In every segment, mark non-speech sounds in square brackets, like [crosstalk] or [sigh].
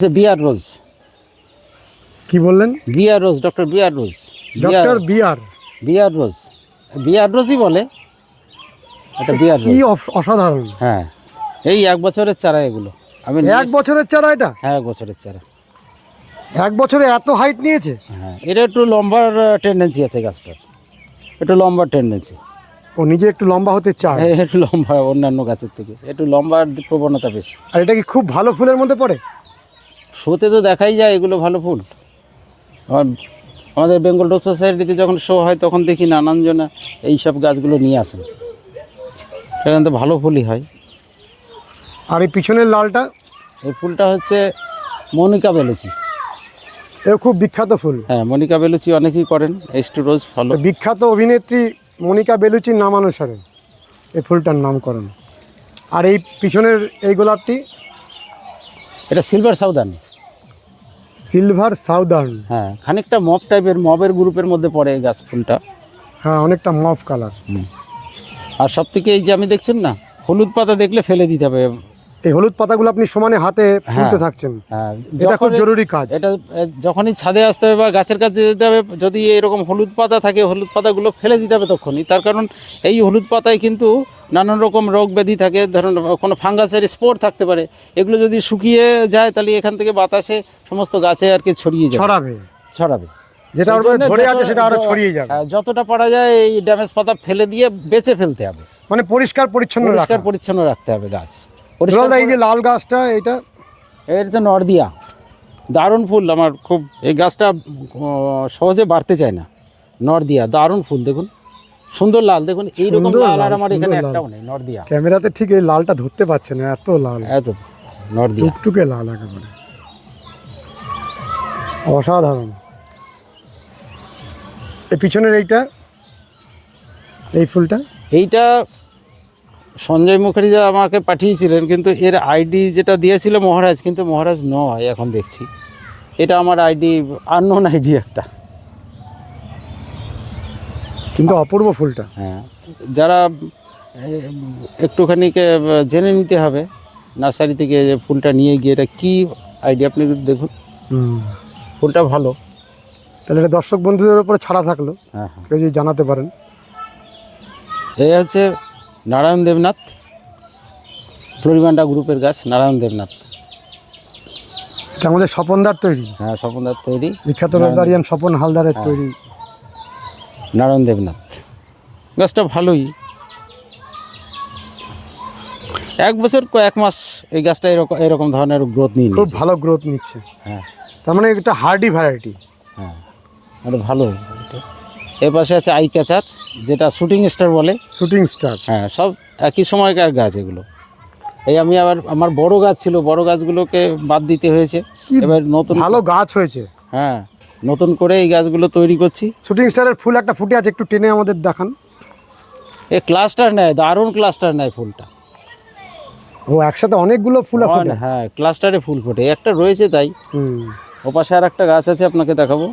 হচ্ছে বিয়ার রোজ। কি বললেন? বিয়ার রোজ ডক্টর বিয়ার রোজ। ডক্টর বিআর বিয়ার। রোজ। বিয়ার রোজই বলে। এটা বিয়ার কি অসাধারণ। হ্যাঁ। এই এক বছরের চারা এগুলো। আমি এক বছরের চারা এটা? হ্যাঁ এক বছরের চারা। এক বছরে এত হাইট নিয়েছে? হ্যাঁ এটা একটু লম্বার টেন্ডেন্সি আছে গাছটার। একটু লম্বার টেন্ডেন্সি ও নিজে একটু লম্বা হতে চায়। একটু লম্বা অন্যান্য গাছের থেকে। একটু লম্বার প্রবণতা বেশি। আর এটা কি খুব ভালো ফুলের মধ্যে পড়ে? শোতে তো দেখাই যায় এগুলো ভালো ফুল। আমার- আমাদের বেঙ্গল রোড সোসাইটিতে যখন শো হয় তখন দেখি নানান জনা এইসব গাছগুলো নিয়ে আসেন সেখানে তো ভালো ফুলই হয়। আর এই পিছনের লালটা? এই ফুলটা হচ্ছে মনিকা বেলুচি। এ খুব বিখ্যাত ফুল। হ্যাঁ মনিকা বেলুচি অনেকেই করেন এস্টু রোজ ফলো বিখ্যাত অভিনেত্রী মনিকা বেলুচির নামানুসারে এই ফুলটার নামকরণ। আর এই পিছনের এই গোলাপটি? এটা সিলভার সাউদার্ন। Silver southern. হ্যাঁ খানিকটা মব টাইপের মবের গ্রুপের মধ্যে পড়ে এই গাছ ফুলটা। হ্যাঁ অনেকটা মব কালার আর সব থেকে এই যে আমি দেখছেন না হলুদ পাতা দেখলে ফেলে দিতে হবে। এই হলুদ পাতাগুলো আপনি সমানে হাতে তুলতে থাকছেন। হ্যাঁ এটা খুব জরুরি কাজ। এটা যখনই ছাদে আসতে হবে বা গাছের কাছে যেতে হবে যদি এরকম হলুদ পাতা থাকে হলুদ পাতাগুলো ফেলে দিতে হবে তখনই। তার কারণ এই হলুদ পাতায় কিন্তু নানান রকম রোগ ব্যাধি থাকে ধরুন কোনো ফাঙ্গাসের স্পোর থাকতে পারে। এগুলো যদি শুকিয়ে যায় তাহলে এখান থেকে বাতাসে সমস্ত গাছে আর কি ছড়িয়ে যাবে। ছড়াবে। ছড়াবে। যেটা ধরে আছে সেটা আরও ছড়িয়ে যাবে। হ্যাঁ, যতটা পারা যায় এই ড্যামেজ পাতা ফেলে দিয়ে বেঁচে ফেলতে হবে। মানে পরিষ্কার পরিচ্ছন্ন পরিষ্কার পরিচ্ছন্ন রাখতে হবে গাছ। এই যে লাল গাছটা এটা? এর হচ্ছে নর্দিয়া দারুণ ফুল আমার খুব এই গাছটা সহজে বাড়তে চায় না। নর্দিয়া দারুণ ফুল দেখুন। সুন্দর লাল দেখুন এইরকম লাল আর আমার এখানে একটাও নেই নর্দিয়া। ক্যামেরাতে ঠিক এই লালটা ধরতে পারছে না এত লাল। এত নর্দিয়া। টুকটুকে লাল একেবারে। অসাধারণ। এই পিছনের এইটা এই ফুলটা? এইটা সঞ্জয় মুখার্জি আমাকে পাঠিয়েছিলেন কিন্তু এর আইডি যেটা দিয়েছিল মহারাজ কিন্তু মহারাজ নয় এখন দেখছি। এটা আমার আইডি আননোন আইডি একটা। কিন্তু অপূর্ব ফুলটা। হ্যাঁ। যারা একটুখানিকে জেনে নিতে হবে নার্সারি থেকে যে ফুলটা নিয়ে গিয়ে এটা কী আইডিয়া আপনি দেখুন। ফুলটা ভালো। তাহলে এটা দর্শক বন্ধুদের উপরে ছাড়া থাকল। হ্যাঁ হ্যাঁ। কেউ যদি জানাতে পারেন। এই হচ্ছে নারায়ণ দেবনাথ ফ্লোরিমান্ডা গ্রুপের গাছ নারায়ণ দেবনাথ। এটা আমাদের স্বপনদার তৈরি। হ্যাঁ স্বপনদার তৈরি। বিখ্যাত রোজারিয়ান স্বপন হালদারের তৈরি। নারায়ণ দেবনাথ। গাছটা ভালোই। এক বছর কয়েক মাস এই গাছটা এরকম এরকম ধরনের গ্রোথ নিয়ে খুব ভালো গ্রোথ নিচ্ছে। হ্যাঁ। তার মানে এটা হার্ডি ভ্যারাইটি হ্যাঁ। ভালো এটা। এর পাশে আছে আই ক্যাচার যেটা শুটিং স্টার বলে। Shooting star. হ্যাঁ সব একই সময়কার গাছ এগুলো। এই আমি আবার আমার বড় গাছ ছিল বড় গাছগুলোকে বাদ দিতে হয়েছে। এবার নতুন ভালো গাছ হয়েছে। হ্যাঁ নতুন করে এই গাছগুলো তৈরি করছি। শুটিং স্টারের ফুল একটা ফুটে আছে একটু টেনে আমাদের দেখান। এ ক্লাস্টার নেয় দারুণ ক্লাস্টার নেয় ফুলটা। ও একসাথে অনেকগুলো ফুল ফুটে। হ্যাঁ ক্লাস্টারে ফুল ফোটে। একটা রয়েছে তাই। ও পাশে আর একটা গাছ আছে আপনাকে দেখাবো।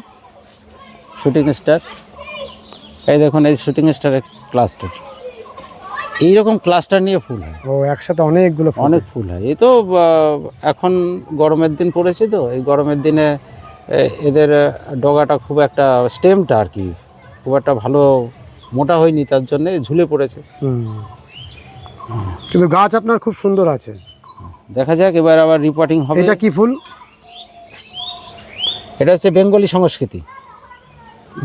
Shooting star. এই দেখুন এই শুটিং স্টারের ক্লাস্টার এইরকম ক্লাস্টার নিয়ে ফুল হয়। ও একসাথে অনেকগুলো অনেক ফুল হয়। এই তো এখন গরমের দিন পড়েছে তো এই গরমের দিনে এদের ডগাটা খুব একটা স্টেমটা আর কি। খুব একটা ভালো মোটা হয়নি তার জন্যে ঝুলে পড়েছে। কিন্তু গাছ আপনার খুব সুন্দর আছে। দেখা যাক এবার আবার রিপোর্টিং হবে। এটা কি ফুল? এটা হচ্ছে বেঙ্গলি সংস্কৃতি।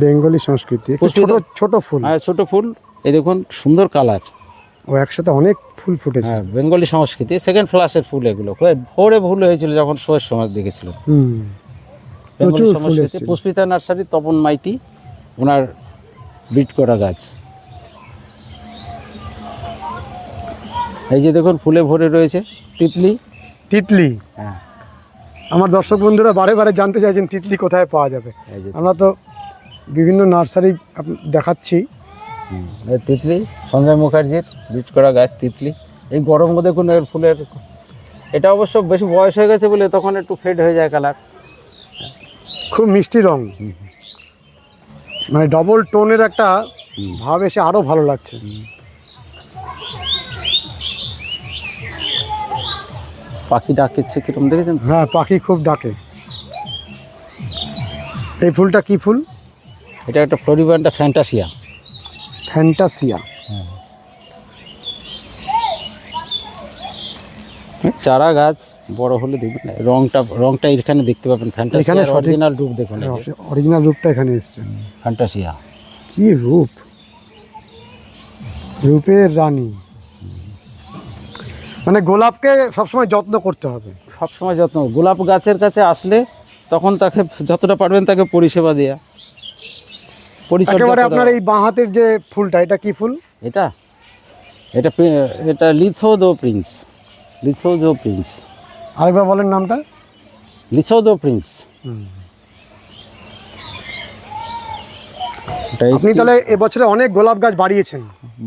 বেঙ্গলি সংস্কৃতি ছোট ছোট ফুল। আর ছোট ফুল। এই দেখুন সুন্দর কালার। ও একসাথে অনেক ফুল ফুটেছে। হ্যাঁ বেঙ্গলি সংস্কৃতি সেকেন্ড ফ্লাসের ফুল এগুলো। ভোরে ভুল হয়েছিল যখন শোয়ের সময় দেখেছিলাম বেঙ্গলি সংস্কৃতি পুষ্পিতা নার্সারি তপন মাইতি ওনার বিট করা গাছ। এই যে দেখুন ফুলে ভরে রয়েছে তিতলি। তিতলি? হ্যাঁ। আমার দর্শক বন্ধুরা বারে বারে জানতে চাইছেন তিতলি কোথায় পাওয়া যাবে। আমরা তো বিভিন্ন নার্সারি দেখাচ্ছি। তিতলি সঞ্জয় মুখার্জির বিট করা গাছ তিতলি। এই গরম দেখুন এর ফুলের এটা অবশ্য বেশি বয়স হয়ে গেছে বলে তখন একটু ফেড হয়ে যায় কালার খুব মিষ্টি রং। মানে ডবল টোনের একটা ভাব এসে আরও ভালো লাগছে। পাখি ডাকছে কীরকম দেখেছেন? হ্যাঁ পাখি খুব ডাকে। এই ফুলটা কি ফুল? এটা একটা ফ্লোরিবানটা ফ্যান্টাসিয়া। ফ্যান্টাসিয়া। চারা গাছ বড় হলে দেখবেন রংটা রংটা এখানে দেখতে পাবেন ফ্যান্টাসিয়া অরিজিনাল রূপ দেখুন অরিজিনাল রূপটা এখানে এসছে। ফ্যান্টাসিয়া। কি রূপ? রূপের রানী। মানে গোলাপকে সবসময় যত্ন করতে হবে। সবসময় যত্ন গোলাপ গাছের কাছে আসলে তখন তাকে যতটা পারবেন তাকে পরিষেবা দেওয়া একেবারে। আপনার এই বাঁ হাতের যে ফুলটা এটা কি ফুল? এটা? এটা এটা লিথোদো প্রিন্স। লিথোদো প্রিন্স। আরেকবার বলেন নামটা। লিথোদো প্রিন্স। আপনি তাহলে এবছরে অনেক গোলাপ গাছ বাড়িয়েছেন।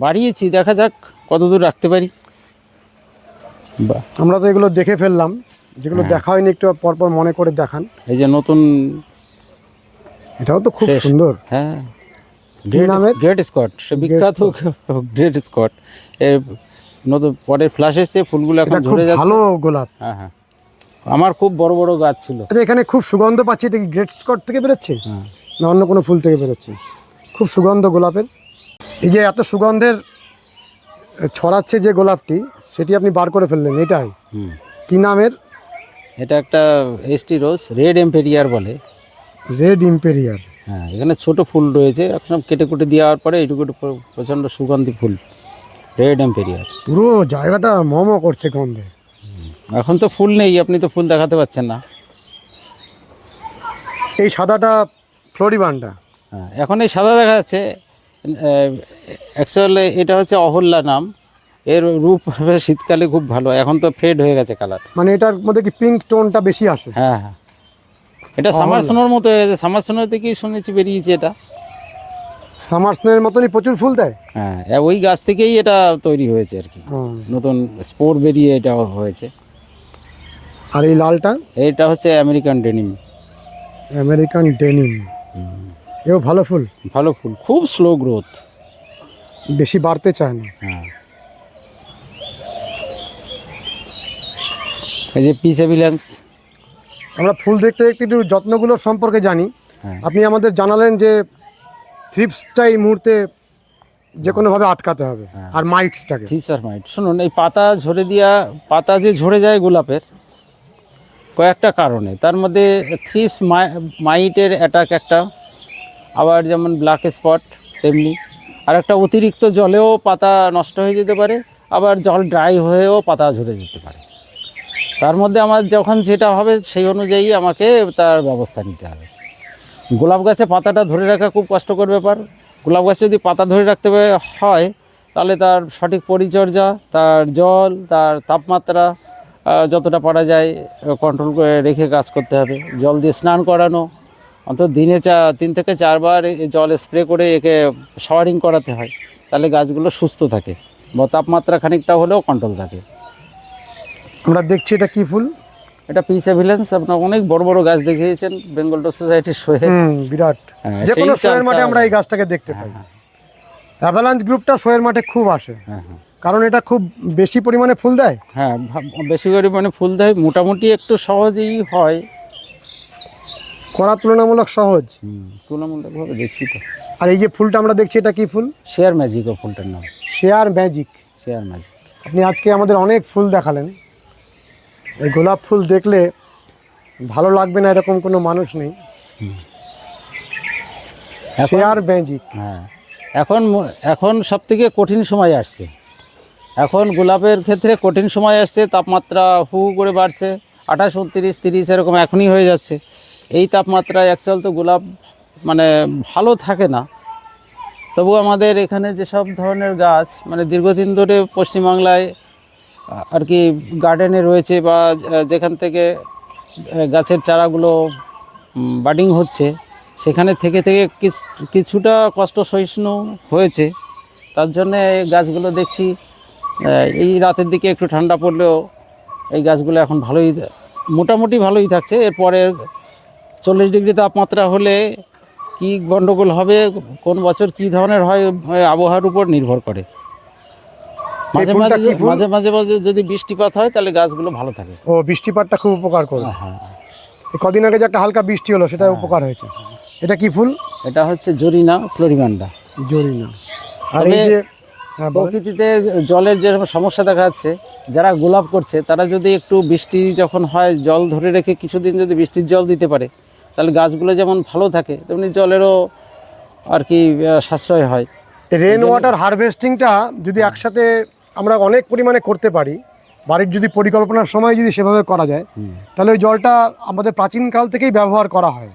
বাড়িয়েছি দেখা যাক কতদূর রাখতে পারি। বা আমরা তো এগুলো দেখে ফেললাম। যেগুলো হ্যাঁ। দেখা হয়নি একটু পরপর মনে করে দেখান। এই যে নতুন এটাও তো খুব সুন্দর। হ্যাঁ? গ্রেট স্কট সে বিখ্যাত গ্রেট স্কট এর নতুন পরের ফ্লাশ এসে ফুলগুলো এখন ঝরে যাচ্ছে। ভালো গোলাপ। হ্যাঁ হ্যাঁ। আমার খুব বড় বড় গাছ ছিল। আচ্ছা এখানে খুব সুগন্ধ পাচ্ছি এটা কি গ্রেট স্কট থেকে বেরোচ্ছে? হ্যাঁ। না অন্য কোনো ফুল থেকে বেরোচ্ছে? খুব সুগন্ধ গোলাপের। এই যে এত সুগন্ধের ছড়াচ্ছে যে গোলাপটি সেটি আপনি বার করে ফেললেন এটাই। কি নামের? এটা একটা এসটি রোজ রেড এম্পেরিয়ার বলে। রেড ইম্পেরিয়ার হ্যাঁ এখানে ছোট ফুল রয়েছে এখন সব কেটে কুটে দেওয়ার পরে এইটুকু প্রচণ্ড সুগন্ধি ফুল রেড এম্পেরিয়ার পুরো জায়গাটা মম করছে গন্ধে। এখন তো ফুল নেই আপনি তো ফুল দেখাতে পাচ্ছেন না। এই সাদাটা ফ্লোরিবানটা। হ্যাঁ এখন এই সাদা দেখা যাচ্ছে অ্যাকচুয়ালি এটা হচ্ছে অহল্যা নাম এর রূপ [laughs] শীতকালে খুব ভালো এখন তো ফেড হয়ে গেছে কালার মানে এটার মধ্যে কি পিঙ্ক টোনটা বেশি আসে? হ্যাঁ হ্যাঁ। এটা সামার সোনোর মতো গেছে সামার সোনো থেকেই শুনেছি বেরিয়েছে এটা। সামার স্নের মতনই প্রচুর ফুল দেয়? হ্যাঁ ওই গাছ থেকেই এটা তৈরি হয়েছে আর কি। নতুন স্পোর বেরিয়ে এটা হয়েছে। আর এই লালটা? এটা হচ্ছে আমেরিকান ডেনিম আমেরিকান ডেনিম এও ভালো ফুল? ভালো ফুল খুব স্লো গ্রোথ বেশি বাড়তে চায় না। হ্যাঁ। এই যে পিস এভিলেন্স আমরা ফুল দেখতে দেখতে একটু যত্নগুলোর সম্পর্কে জানি। হ্যাঁ। আপনি আমাদের জানালেন যে থ্রিপসটা এই মুহূর্তে যে কোনোভাবে আটকাতে হবে হ্যাঁ। আর মাইটসটাকে। থ্রিপস আর মাইট শুনুন এই পাতা ঝরে দিয়া পাতা যে ঝরে যায় গোলাপের কয়েকটা কারণে। তার মধ্যে থ্রিপস মাইটের অ্যাটাক একটা আবার যেমন ব্ল্যাক স্পট তেমনি। আর একটা অতিরিক্ত জলেও পাতা নষ্ট হয়ে যেতে পারে আবার জল ড্রাই হয়েও পাতা ঝরে যেতে পারে। তার মধ্যে আমার যখন যেটা হবে সেই অনুযায়ী আমাকে তার ব্যবস্থা নিতে হবে। গোলাপ গাছে পাতাটা ধরে রাখা খুব কষ্টকর ব্যাপার। গোলাপ গাছে যদি পাতা ধরে রাখতে হয়, তাহলে তার সঠিক পরিচর্যা, তার জল, তার তাপমাত্রা যতটা পারা যায় কন্ট্রোল করে রেখে কাজ করতে হবে। জল দিয়ে স্নান করানো, অন্তত দিনে চা, তিন থেকে চারবার জল স্প্রে করে একে শাওয়ারিং করাতে হয়। তাহলে গাছগুলো সুস্থ থাকে বা তাপমাত্রা খানিকটা হলেও কন্ট্রোল থাকে। আমরা দেখছি এটা কি ফুল? এটা পিস এভিলেন্স আপনার অনেক বড় বড় গাছ দেখিয়েছেন বেঙ্গল ডো সোসাইটির শোয়ে বিরাট। হ্যাঁ, যে কোনো শোয়ের মাঠে আমরা এই গাছটাকে দেখতে পাই। অ্যাভালান্স গ্রুপটা শোয়ের মাঠে খুব আসে। হ্যাঁ হ্যাঁ। কারণ এটা খুব বেশি পরিমাণে ফুল দেয়? হ্যাঁ বেশি পরিমাণে ফুল দেয় মোটামুটি একটু সহজেই হয়। করা তুলনামূলক সহজ। তুলনামূলকভাবে দেখছি তো। আর এই যে ফুলটা আমরা দেখছি এটা কি ফুল? শেয়ার ম্যাজিক ও ফুলটার নাম। শেয়ার ম্যাজিক শেয়ার ম্যাজিক আপনি আজকে আমাদের অনেক ফুল দেখালেন। এই গোলাপ ফুল দেখলে ভালো লাগবে না এরকম কোনো মানুষ নেই। শেয়ার ম্যাজিক হ্যাঁ। এখন এখন সব থেকে কঠিন সময় আসছে। এখন গোলাপের ক্ষেত্রে কঠিন সময় আসছে তাপমাত্রা হু হু করে বাড়ছে আঠাশ উনত্রিশ তিরিশ এরকম এখনই হয়ে যাচ্ছে। এই তাপমাত্রায় অ্যাকচুয়াল তো গোলাপ মানে ভালো থাকে না। তবু আমাদের এখানে যেসব ধরনের গাছ মানে দীর্ঘদিন ধরে পশ্চিমবাংলায় আর কি গার্ডেনে রয়েছে বা যেখান থেকে গাছের চারাগুলো বাডিং হচ্ছে, সেখানে থেকে থেকে কিছ- কিছুটা কষ্ট সহিষ্ণু হয়েছে। তার জন্যে গাছগুলো দেখছি এই রাতের দিকে একটু ঠান্ডা পড়লেও এই গাছগুলো এখন ভালোই, মোটামুটি ভালোই থাকছে। এরপরে চল্লিশ ডিগ্রি তাপমাত্রা হলে কি গণ্ডগোল হবে, কোন বছর কি ধরনের হয় আবহাওয়ার উপর নির্ভর করে। মাঝে মাঝে মাঝে মাঝে মাঝে যদি বৃষ্টিপাত হয় তাহলে গাছগুলো ভালো থাকে। ও বৃষ্টিপাতটা খুব উপকার করবে হ্যাঁ কদিন আগে যে একটা হালকা বৃষ্টি হলো সেটা উপকার হয়েছে। এটা কি ফুল? এটা হচ্ছে জরিনা ফ্লোরিমান্ডা। জরিনা। আর এই যে হ্যাঁ প্রকৃতিতে জলের যে সমস্যা দেখা যাচ্ছে যারা গোলাপ করছে তারা যদি একটু বৃষ্টি যখন হয় জল ধরে রেখে কিছুদিন যদি বৃষ্টির জল দিতে পারে তাহলে গাছগুলো যেমন ভালো থাকে তেমনি জলেরও আর কি সাশ্রয় হয়। রেন ওয়াটার হারভেস্টিংটা যদি একসাথে আমরা অনেক পরিমাণে করতে পারি। বাড়ির যদি পরিকল্পনার সময় যদি সেভাবে করা যায় তাহলে ওই জলটা আমাদের প্রাচীনকাল থেকেই ব্যবহার করা হয়।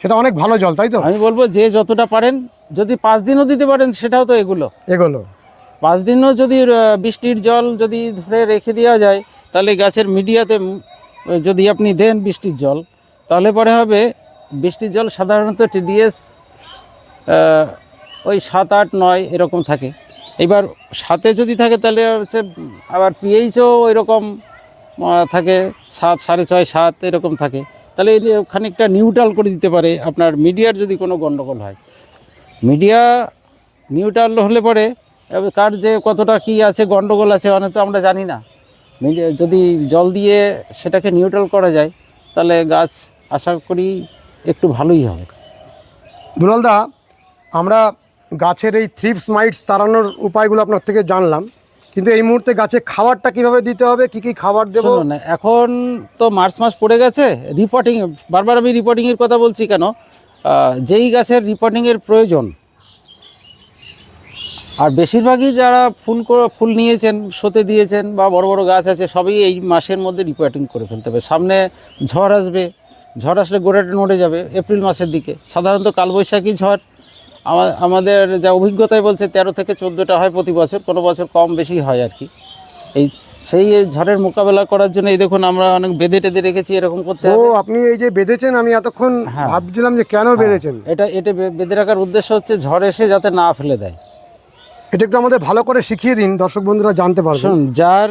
সেটা অনেক ভালো জল তাই তো? আমি বলব যে যতটা পারেন যদি পাঁচ দিনও দিতে পারেন সেটাও তো এগুলো। এগুলো। পাঁচ দিনও যদি বৃষ্টির জল যদি ধরে রেখে দেওয়া যায় তাহলে গাছের মিডিয়াতে যদি আপনি দেন বৃষ্টির জল তাহলে পরে হবে বৃষ্টির জল সাধারণত টিডিএস ওই সাত আট নয় এরকম থাকে। এবার সাতে যদি থাকে তাহলে হচ্ছে, আবার পিএইচও ওই রকম থাকে, সাত, সাড়ে ছয়, সাত এরকম থাকে। তাহলে খানিকটা নিউট্রাল করে দিতে পারে আপনার মিডিয়ার যদি কোনো গণ্ডগোল হয়। মিডিয়া নিউট্রাল হলে পরে কার যে কতটা কি আছে গণ্ডগোল আছে অনেক তো আমরা জানি না। যদি জল দিয়ে সেটাকে নিউট্রাল করা যায়, তাহলে গাছ আশা করি একটু ভালোই হবে। দুলালদা আমরা গাছের এই থ্রিপস মাইটস তাড়ানোর উপায়গুলো আপনার থেকে জানলাম। কিন্তু এই মুহূর্তে গাছে খাবারটা কীভাবে দিতে হবে, কি কি খাবার দেবো? না এখন তো মার্চ মাস পড়ে গেছে রিপোর্টিং বারবার আমি রিপোর্টিংয়ের কথা বলছি কেন? যেই গাছের রিপোর্টিংয়ের প্রয়োজন, আর বেশিরভাগই যারা ফুল ফুল নিয়েছেন শোতে দিয়েছেন বা বড় বড় গাছ আছে, সবই এই মাসের মধ্যে রিপোর্টিং করে ফেলতে হবে। সামনে ঝড় আসবে, ঝড় আসলে গোড়াটা নড়ে যাবে, এপ্রিল মাসের দিকে। সাধারণত কালবৈশাখী ঝড় আমাদের যা অভিজ্ঞতায় বলছে তেরো থেকে চোদ্দোটা হয় প্রতি বছর কোনো বছর কম বেশি হয় আর কি। এই সেই ঝড়ের মোকাবেলা করার জন্য এই দেখুন আমরা অনেক বেঁধে টেঁধে রেখেছি এরকম করতে ও আপনি এই যে বেঁধেছেন আমি এতক্ষণ হ্যাঁ। ভাবছিলাম যে কেন বেঁধেছেন? এটা এটা বে- বেঁধে রাখার উদ্দেশ্য হচ্ছে ঝড় এসে যাতে না ফেলে দেয়। এটা একটু আমাদের ভালো করে শিখিয়ে দিন দর্শক বন্ধুরা জানতে পারবেন যার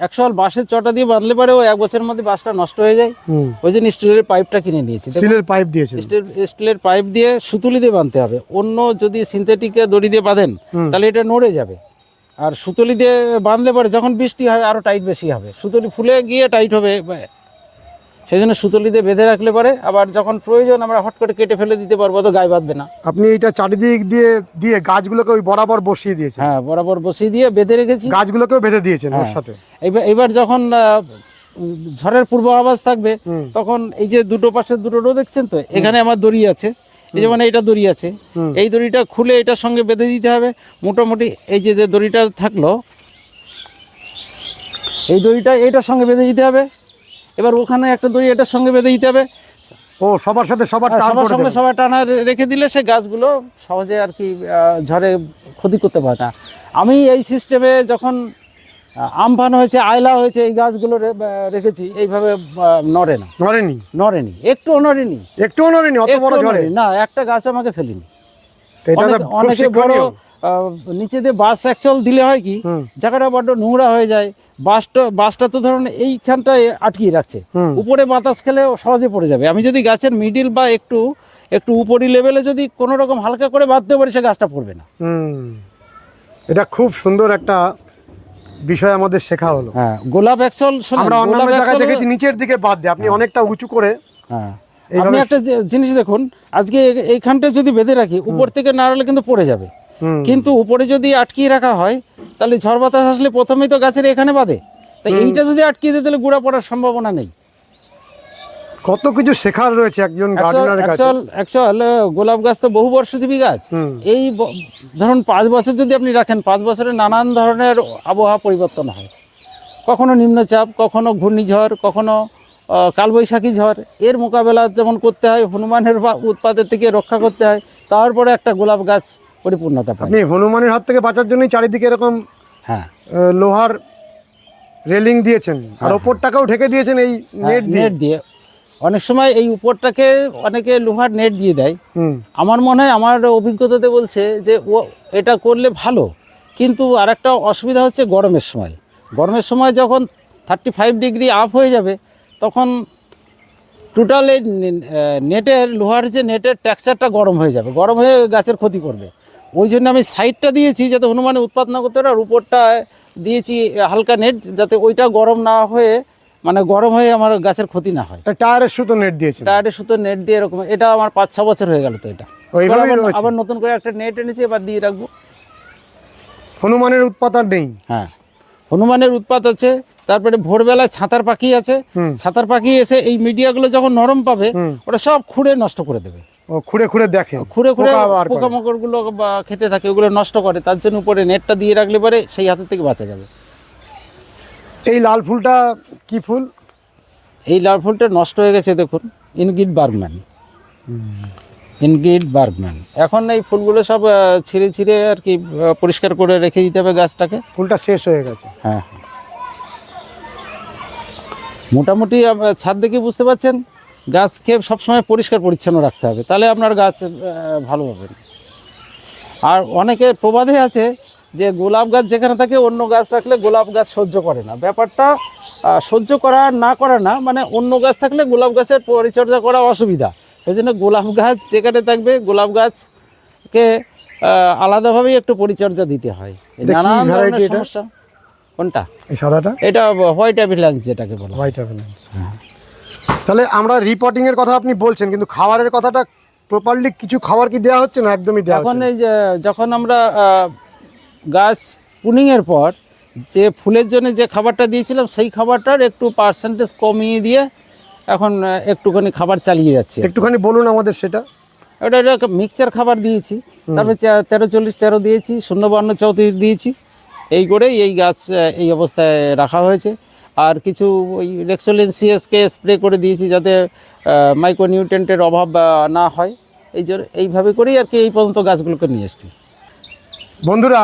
অ্যাকচুয়াল বাঁশের চটা দিয়ে বাঁধলে পারে ও এক বছরের মধ্যে বাঁশটা নষ্ট হয়ে যায়। ওই জন্য স্টিলের পাইপটা কিনে নিয়েছি। স্টিলের পাইপ দিয়েছে স্টিল স্টিলের পাইপ দিয়ে সুতুলি দিয়ে বাঁধতে হবে। অন্য যদি সিনথেটিকে দড়ি দিয়ে বাঁধেন তাহলে এটা নড়ে যাবে। আর সুতলি দিয়ে বাঁধলে পরে যখন বৃষ্টি হয় আরও টাইট বেশি হবে। সুতলি ফুলে গিয়ে টাইট হবে সেই জন্য সুতলি দিয়ে বেঁধে রাখলে পরে আবার যখন প্রয়োজন আমরা হট করে কেটে ফেলে দিতে পারব তো গায়ে বাঁধবে না। আপনি এটা চারিদিক দিয়ে দিয়ে গাছগুলোকে ওই বরাবর বসিয়ে দিয়েছেন। হ্যাঁ বরাবর বসিয়ে দিয়ে বেঁধে রেখেছি। গাছগুলোকেও বেঁধে দিয়েছেন ওর হ্যাঁ। সাথে। এবার এবার যখন ঝড়ের পূর্বাভাস থাকবে তখন এই যে দুটো পাশে দুটো রো দেখছেন তো এখানে আমার দড়ি আছে। এই যেমন এইটা দড়ি আছে। এই দড়িটা খুলে এটার সঙ্গে বেঁধে দিতে হবে। মোটামুটি এই যে যে দড়িটা থাকল এই দড়িটা এইটার সঙ্গে বেঁধে দিতে হবে। এবার ওখানে একটা দড়ি এটার সঙ্গে বেঁধে দিতে হবে। ও সবার সাথে সবার টান সবার সঙ্গে। সবাই টানা রেখে দিলে সে গাছগুলো সহজে আর কি ঝড়ে ক্ষতি করতে পারে না। আমি এই সিস্টেমে যখন আমফান হয়েছে আয়লা হয়েছে এই গাছগুলো রেখেছি এইভাবে নড়ে না। নড়েনি? নড়েনি একটু নড়েনি। একটু নড়েনি? অত বড় ঝড়ে? না একটা গাছ আমাকে ফেলিনি। অনেক- বড় নিচে দিয়ে বাস অ্যাকচুয়াল দিলে হয় কি জায়গাটা বড্ড নোংরা হয়ে যায় বাসটা বাসটা তো ধরুন এইখানটায় আটকিয়ে রাখছে। উপরে বাতাস খেলে সহজে পড়ে যাবে। আমি যদি গাছের মিডিল বা একটু একটু উপরি লেভেলে যদি কোনো রকম হালকা করে বাঁধতে পারি সে গাছটা পড়বে না। এটা খুব সুন্দর একটা বিষয় আমাদের শেখা হলো। হ্যাঁ গোলাপ অ্যাকচুয়াল আমরা অন্যান্য জায়গায় দেখেছি নিচের দিকে বাদ দিয়ে। আপনি অনেকটা উঁচু করে হ্যাঁ। আপনি একটা জিনিস দেখুন আজকে এইখানটা যদি বেঁধে রাখি উপর থেকে নাড়ালে কিন্তু পড়ে যাবে। কিন্তু উপরে যদি আটকিয়ে রাখা হয় তাহলে ঝড় বাতাস আসলে প্রথমেই তো গাছের এখানে বাঁধে। তাই এইটা যদি আটকিয়ে দিতে তাহলে গুঁড়া পড়ার সম্ভাবনা নেই। কত কিছু শেখার রয়েছে একজন গার্ডেনারের কাছে। অ্যাকচুয়াল অ্যাকচুয়াল গোলাপ গাছ তো বহু বর্ষজীবী গাছ। এই ধরুন পাঁচ বছর যদি আপনি রাখেন পাঁচ বছরে নানান ধরনের আবহাওয়া পরিবর্তন হয়। কখনো নিম্নচাপ কখনো ঘূর্ণিঝড় কখনো কালবৈশাখী ঝড়। এর মোকাবেলা যেমন করতে হয় হনুমানের উৎপাদের থেকে রক্ষা করতে হয় তারপরে একটা গোলাপ গাছ পরিপূর্ণতা পায়। আপনি হনুমানের হাত থেকে বাঁচার জন্যই চারিদিকে এরকম হ্যাঁ। লোহার রেলিং দিয়েছেন। আর ওপরটাকেও ঢেকে দিয়েছেন এই নেট নেট দিয়ে। অনেক সময় এই উপরটাকে অনেকে লোহার নেট দিয়ে দেয়। আমার মনে হয় আমার অভিজ্ঞতাতে বলছে যে ও এটা করলে ভালো। কিন্তু আরেকটা অসুবিধা হচ্ছে গরমের সময়। গরমের সময় যখন থার্টি ফাইভ ডিগ্রি আপ হয়ে যাবে তখন টোটাল এই নেটের লোহার যে নেটের টেক্সচারটা গরম হয়ে যাবে। গরম হয়ে গাছের ক্ষতি করবে। ওই জন্য আমি সাইডটা দিয়েছি যাতে হনুমানের উৎপাত না করতে পারে আর উপরটা দিয়েছি হালকা নেট যাতে ওইটা গরম না হয়ে মানে গরম হয়ে আমার গাছের ক্ষতি না হয়। টায়ারের সুতো নেট দিয়েছেন? টায়ারের সুতো নেট দিয়ে এরকম এটা আমার পাঁচ ছ বছর হয়ে গেল তো এটা। আবার- নতুন করে একটা নেট এনেছি এবার দিয়ে রাখব। হনুমানের উৎপাত আর নেই? হ্যাঁ। হনুমানের উৎপাত আছে তারপরে ভোরবেলায় ছাতার পাখি আছে। ছাতার পাখি এসে এই মিডিয়াগুলো যখন নরম পাবে ওটা সব খুঁড়ে নষ্ট করে দেবে। খুঁড়ে খুঁড়ে দেখে খুঁড়ে খুঁড়ে পোকা বার পোকামাকড়গুলো খেতে থাকে ওগুলো নষ্ট করে তার জন্য উপরে নেটটা দিয়ে রাখলে পরে সেই হাতের থেকে বাঁচা যাবে। এই লাল ফুলটা কি ফুল? এই লাল ফুলটা নষ্ট হয়ে গেছে দেখুন। Ingrid Bergman. Ingrid Bergman. এখন এই ফুলগুলো সব ছিঁড়ে ছিঁড়ে আর কি পরিষ্কার করে রেখে দিতে হবে গাছটাকে। ফুলটা শেষ হয়ে গেছে। হ্যাঁ। মোটামুটি ছাদ দেখে বুঝতে পারছেন? গাছকে সবসময় পরিষ্কার পরিচ্ছন্ন রাখতে হবে। তাহলে আপনার গাছ ভালো হবে আর অনেকে প্রবাদে আছে যে গোলাপ গাছ যেখানে থাকে অন্য গাছ থাকলে গোলাপ গাছ সহ্য করে না। ব্যাপারটা সহ্য করা না করা না মানে অন্য গাছ থাকলে গোলাপ গাছের পরিচর্যা করা অসুবিধা। এই জন্য গোলাপ গাছ যেখানে থাকবে গোলাপ গাছকে আলাদাভাবেই একটু পরিচর্যা দিতে হয়। নানান ধরনের সমস্যা। কোনটা? সাদাটা? এটা হোয়াইট অ্যাভিলান্স যেটাকে বলা হয়। হোয়াইট অ্যাভেলেন্স তাহলে আমরা রিপোর্টিং এর কথা আপনি বলছেন কিন্তু খাবারের কথাটা প্রপারলি কিছু খাবার কি দেওয়া হচ্ছে না একদমই দেওয়া এখন? এই যে যখন আমরা গাছ পুনিংয়ের পর যে ফুলের জন্য যে খাবারটা দিয়েছিলাম সেই খাবারটার একটু পার্সেন্টেজ কমিয়ে দিয়ে এখন একটুখানি খাবার চালিয়ে যাচ্ছে। একটুখানি বলুন আমাদের সেটা। ওটা একটা মিক্সচার খাবার দিয়েছি। তারপরে তেরো চল্লিশ তেরো দিয়েছি শূন্য বান্ন চৌত্রিশ দিয়েছি। এই করেই এই গাছ এই অবস্থায় রাখা হয়েছে। আর কিছু ওই রেক্সোলিন সিএসকে স্প্রে করে দিয়েছি যাতে মাইক্রোনিউট্রেন্টের অভাব না হয়। এই জন্য এইভাবে করেই আর কি এই পর্যন্ত গাছগুলোকে নিয়ে এসেছি। বন্ধুরা,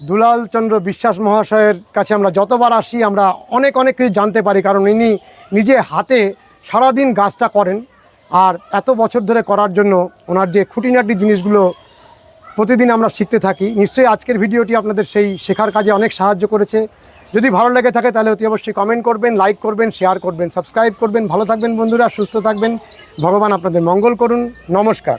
দুলাল চন্দ্র বিশ্বাস মহাশয়ের কাছে আমরা যতবার আসি, আমরা অনেক অনেক কিছু জানতে পারি, কারণ ইনি নিজে হাতে সারাদিন গাছটা করেন। আর এত বছর ধরে করার জন্য ওনার যে খুঁটিনাটি জিনিসগুলো প্রতিদিন আমরা শিখতে থাকি, নিশ্চয়ই আজকের ভিডিওটি আপনাদের সেই শেখার কাজে অনেক সাহায্য করেছে। যদি ভালো লেগে থাকে তাহলে অতি অবশ্যই কমেন্ট করবেন লাইক করবেন শেয়ার করবেন সাবস্ক্রাইব করবেন। ভালো থাকবেন বন্ধুরা, সুস্থ থাকবেন। ভগবান আপনাদের মঙ্গল করুন। নমস্কার।